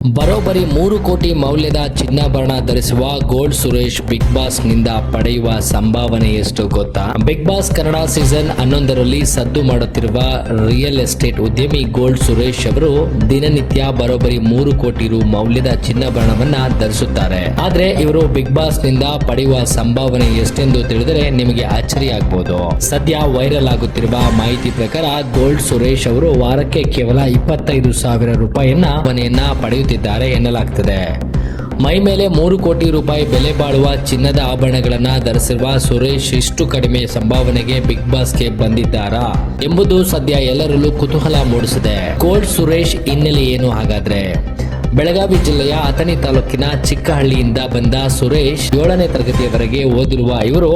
ಬರೋಬ್ಬರಿ ಮೂರು ಕೋಟಿ ಮೌಲ್ಯದ ಚಿನ್ನಾಭರಣ ಧರಿಸುವ ಗೋಲ್ಡ್ ಸುರೇಶ್ ಬಿಗ್ ಬಾಸ್ನಿಂದ ಪಡೆಯುವ ಸಂಭಾವನೆ ಎಷ್ಟು ಗೊತ್ತಾ? ಬಿಗ್ ಬಾಸ್ ಕನ್ನಡ ಸೀಸನ್ ಹನ್ನೊಂದರಲ್ಲಿ ಸದ್ದು ಮಾಡುತ್ತಿರುವ ರಿಯಲ್ ಎಸ್ಟೇಟ್ ಉದ್ಯಮಿ ಗೋಲ್ಡ್ ಸುರೇಶ್ ಅವರು ದಿನನಿತ್ಯ ಬರೋಬ್ಬರಿ ಮೂರು ಕೋಟಿ ರು ಮೌಲ್ಯದ ಚಿನ್ನಾಭರಣವನ್ನ ಧರಿಸುತ್ತಾರೆ. ಆದ್ರೆ ಇವರು ಬಿಗ್ ಬಾಸ್ನಿಂದ ಪಡೆಯುವ ಸಂಭಾವನೆ ಎಷ್ಟೆಂದು ತಿಳಿದರೆ ನಿಮಗೆ ಅಚ್ಚರಿ ಆಗಬಹುದು ಸದ್ಯ ವೈರಲ್ ಆಗುತ್ತಿರುವ ಮಾಹಿತಿ ಪ್ರಕಾರ ಗೋಲ್ಡ್ ಸುರೇಶ್ ಅವರು ವಾರಕ್ಕೆ ಕೇವಲ ಇಪ್ಪತ್ತೈದು ಸಾವಿರ ರೂಪಾಯಿಯನ್ನ ಮನೆಯನ್ನ ಪಡೆಯುತ್ತಿದ್ದಾರೆ ಎನ್ನಲಾಗ್ತದೆ. ಮೈ ಮೇಲೆ ಮೂರು ಕೋಟಿ ರೂಪಾಯಿ ಬೆಲೆ ಬಾಳುವ ಚಿನ್ನದ ಆಭರಣಗಳನ್ನು ಧರಿಸಿರುವ ಸುರೇಶ್ ಇಷ್ಟು ಕಡಿಮೆ ಸಂಭಾವನೆಗೆ ಬಿಗ್ ಬಾಸ್ಗೆ ಬಂದಿದ್ದಾರಾ ಎಂಬುದು ಸದ್ಯ ಎಲ್ಲರಲ್ಲೂ ಕುತೂಹಲ ಮೂಡಿಸಿದೆ. ಕೋಲ್ಡ್ ಸುರೇಶ್ ಹಿನ್ನೆಲೆ ಏನು ಹಾಗಾದ್ರೆ? ಬೆಳಗಾವಿ ಜಿಲ್ಲೆಯ ಅಥಣಿ ತಾಲೂಕಿನ ಚಿಕ್ಕಹಳ್ಳಿಯಿಂದ ಬಂದ ಸುರೇಶ್ ಏಳನೇ ತರಗತಿಯವರೆಗೆ ಓದಿರುವ ಇವರು,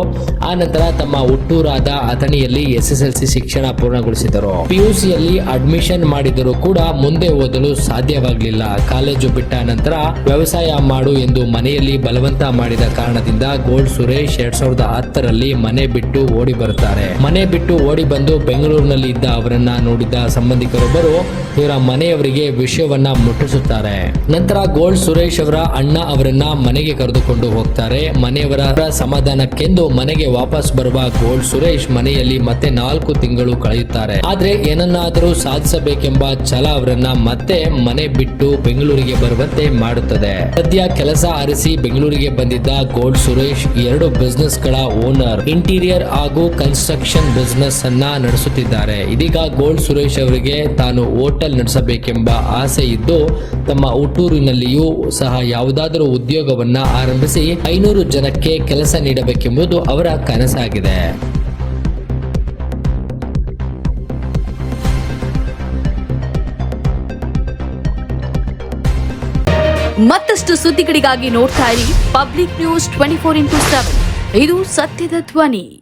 ಆ ನಂತರ ತಮ್ಮ ಹುಟ್ಟೂರಾದ ಅಥಣಿಯಲ್ಲಿ ಎಸ್ಎಸ್ಎಲ್ಸಿ ಶಿಕ್ಷಣ ಪೂರ್ಣಗೊಳಿಸಿದರು. ಪಿಯುಸಿಯಲ್ಲಿ ಅಡ್ಮಿಷನ್ ಮಾಡಿದರೂ ಕೂಡ ಮುಂದೆ ಓದಲು ಸಾಧ್ಯವಾಗಲಿಲ್ಲ. ಕಾಲೇಜು ಬಿಟ್ಟ ನಂತರ ವ್ಯವಸಾಯ ಮಾಡು ಎಂದು ಮನೆಯಲ್ಲಿ ಬಲವಂತ ಮಾಡಿದ ಕಾರಣದಿಂದ ಗೋಲ್ಡ್ ಸುರೇಶ್ ಎರಡ್ ಸಾವಿರದ ಹತ್ತರಲ್ಲಿ ಮನೆ ಬಿಟ್ಟು ಓಡಿ ಬರುತ್ತಾರೆ. ಮನೆ ಬಿಟ್ಟು ಓಡಿ ಬಂದು ಬೆಂಗಳೂರಿನಲ್ಲಿ ಇದ್ದ ಅವರನ್ನ ನೋಡಿದ ಸಂಬಂಧಿಕರೊಬ್ಬರು, ಇವರ ಮನೆಯವರಿಗೆ ವಿಷಯವನ್ನ ಮುಟ್ಟಿಸುತ್ತಾರೆ. ನಂತರ ಗೋಲ್ಡ್ ಸುರೇಶ್ ಅವರ ಅಣ್ಣ ಅವರನ್ನ ಮನೆಗೆ ಕರೆದುಕೊಂಡು ಹೋಗ್ತಾರೆ. ಮನೆಯವರ ಸಮಾಧಾನಕ್ಕೆಂದು ಮನೆಗೆ ವಾಪಸ್ ಬರುವ ಗೋಲ್ಡ್ ಸುರೇಶ್ ಮನೆಯಲ್ಲಿ ಮತ್ತೆ ನಾಲ್ಕು ತಿಂಗಳು ಕಳೆಯುತ್ತಾರೆ. ಆದ್ರೆ ಏನನ್ನಾದರೂ ಸಾಧಿಸಬೇಕೆಂಬ ಛಲ ಅವರನ್ನ ಮತ್ತೆ ಮನೆ ಬಿಟ್ಟು ಬೆಂಗಳೂರಿಗೆ ಬರುವಂತೆ ಮಾಡುತ್ತದೆ. ಸದ್ಯ ಕೆಲಸ ಆರಿಸಿ ಬೆಂಗಳೂರಿಗೆ ಬಂದಿದ್ದ ಗೋಲ್ಡ್ ಸುರೇಶ್ ಎರಡು ಬಿಸ್ನೆಸ್ಗಳ ಓನರ್, ಇಂಟೀರಿಯರ್ ಹಾಗೂ ಕನ್ಸ್ಟ್ರಕ್ಷನ್ ಬಿಸ್ನೆಸ್ ಅನ್ನ ನಡೆಸುತ್ತಿದ್ದಾರೆ. ಇದೀಗ ಗೋಲ್ಡ್ ಸುರೇಶ್ ಅವರಿಗೆ ತಾನು ಹೋಟೆಲ್ ನಡೆಸಬೇಕೆಂಬ ಆಸೆ ಇದ್ದು, ತಮ್ಮ ಹುಟ್ಟೂರಿನಲ್ಲಿಯೂ ಸಹ ಯಾವುದಾದರೂ ಉದ್ಯೋಗವನ್ನ ಆರಂಭಿಸಿ ಐನೂರು ಜನಕ್ಕೆ ಕೆಲಸ ನೀಡಬೇಕೆಂಬುದು ಅವರ ಕನಸಾಗಿದೆ. ಮತ್ತಷ್ಟು ಸುದ್ದಿಗಳಿಗಾಗಿ ನೋಡ್ತಾ ಇರಿ public news twenty four into seven. ಇದು ಸತ್ಯದ ಧ್ವನಿ.